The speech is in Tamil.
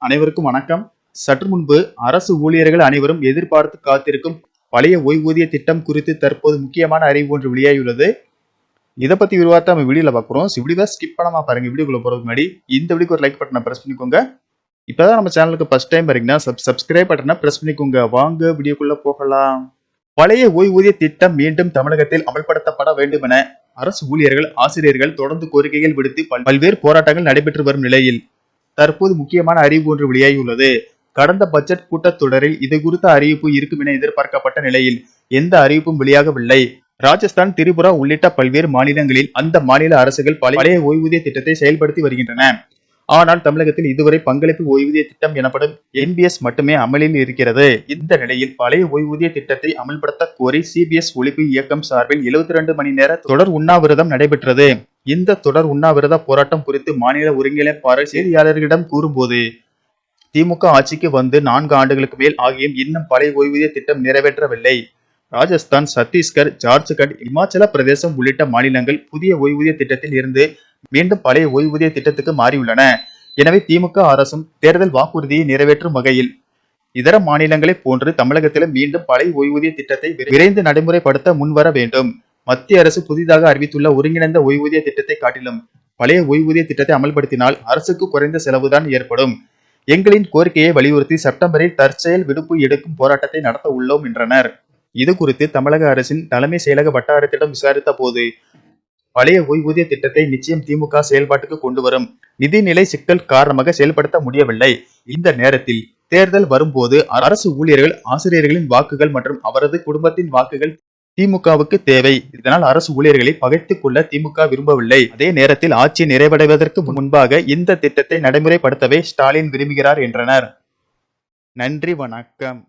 அனைவருக்கும் வணக்கம். சற்று முன்பு அரசு ஊழியர்கள் அனைவரும் எதிர்பார்த்து காத்திருக்கும் பழைய ஓய்வூதிய திட்டம் குறித்து தற்போது முக்கியமான அறிவு ஒன்று வெளியாகியுள்ளது. இதை பத்தி விரிவாக நம்ம வீடியோல பார்க்குறோம் வீடியோவை ஸ்கிப் பண்ணாம பாருங்க. வீடியோக்குள்ள போறதுக்கு முன்னாடி இந்த வீடியோக்கு ஒரு லைக் பட்டனை பிரஸ் பண்ணிக்கோங்க. இப்பதான் நம்ம சேனலுக்கு ஃபர்ஸ்ட் டைம் வரீங்கன்னா சப் சப்ஸ்கிரைப் பட்டனை பிரஸ் பண்ணிக்கோங்க. வாங்க வீடியோக்குள்ள போகலாம். பழைய ஓய்வூதிய திட்டம் மீண்டும் தமிழகத்தில் அமல்படுத்தப்பட வேண்டும் என அரசு ஊழியர்கள் ஆசிரியர்கள் தொடர்ந்து கோரிக்கைகள் விடுத்து பல்- பல்வேறு போராட்டங்கள் நடைபெற்று வரும் நிலையில் தற்போது முக்கியமான அறிவிப்பு ஒன்று வெளியாகியுள்ளது. கடந்த பட்ஜெட் கூட்டத்தொடரில் இது குறித்த அறிவிப்பு இருக்கும் என எதிர்பார்க்கப்பட்ட நிலையில் எந்த அறிவிப்பும் வெளியாகவில்லை. ராஜஸ்தான் திரிபுரா உள்ளிட்ட பல்வேறு மாநிலங்களில் அந்த மாநில அரசுகள் பழைய பழைய ஓய்வூதிய திட்டத்தை செயல்படுத்தி வருகின்றன. ஆனால் தமிழகத்தில் இதுவரை பங்களிப்பு ஓய்வூதிய திட்டம் எனப்படும் என்பிஎஸ் மட்டுமே அமலில் இருக்கிறது. இந்த நிலையில் பழைய ஓய்வூதிய திட்டத்தை அமல்படுத்த கோரி சிபிஎஸ் ஒழிப்பு இயக்கம் சார்பில் 72 மணி நேர தொடர் உண்ணாவிரதம் நடைபெற்றது. இந்த தொடர் உண்ணாவிரத போராட்டம் குறித்து மாநில ஒருங்கிணைப்பாளர் செய்தியாளர்களிடம் கூறும்போது திமுக ஆட்சிக்கு வந்து நான்கு ஆண்டுகளுக்கு மேல் ஆகியும் இன்னும் பழைய ஓய்வூதிய திட்டம் நிறைவேற்றவில்லை. ராஜஸ்தான் சத்தீஸ்கர் ஜார்க்கண்ட் இமாச்சல பிரதேசம் உள்ளிட்ட மாநிலங்கள் புதிய ஓய்வூதிய திட்டத்தில் இருந்து மீண்டும் பழைய ஓய்வூதிய திட்டத்துக்கு மாறியுள்ளன. எனவே திமுக அரசும் தேர்தல் வாக்குறுதியை நிறைவேற்றும் வகையில் இதர மாநிலங்களைப் போன்று தமிழகத்திலும் மீண்டும் பழைய ஓய்வூதிய திட்டத்தை விரைந்து நடைமுறைப்படுத்த முன்வர வேண்டும். மத்திய அரசு புதிதாக அறிவித்துள்ள ஒருங்கிணைந்த ஓய்வூதிய திட்டத்தை காட்டிலும் பழைய ஓய்வூதிய திட்டத்தை அமல்படுத்தினால் அரசுக்கு குறைந்த செலவுதான் ஏற்படும். எங்களின் கோரிக்கையை வலியுறுத்தி செப்டம்பரில் தற்செயல் விடுப்பு எடுக்கும் போராட்டத்தை நடத்த உள்ளோம் என்றனர். இது குறித்து தமிழக அரசின் தலைமை செயலக வட்டாரத்திடம் விசாரித்த போது பழைய ஓய்வூதிய திட்டத்தை நிச்சயம் திமுக செயல்பாட்டுக்கு கொண்டு வரும் நிதிநிலை சிக்கல் காரணமாக செயல்படுத்த முடியவில்லை. இந்த நேரத்தில் தேர்தல் வரும்போது அரசு ஊழியர்கள் ஆசிரியர்களின் வாக்குகள் மற்றும் அவரது குடும்பத்தின் வாக்குகள் திமுகவுக்கு தேவை. இதனால் அரசு ஊழியர்களை பகைத்துக் கொள்ள திமுக விரும்பவில்லை. அதே நேரத்தில் ஆட்சி நிறைவடைவதற்கு முன்பாக இந்த திட்டத்தை நடைமுறைப்படுத்தவே ஸ்டாலின் விரும்புகிறார் என்றனர். நன்றி வணக்கம்.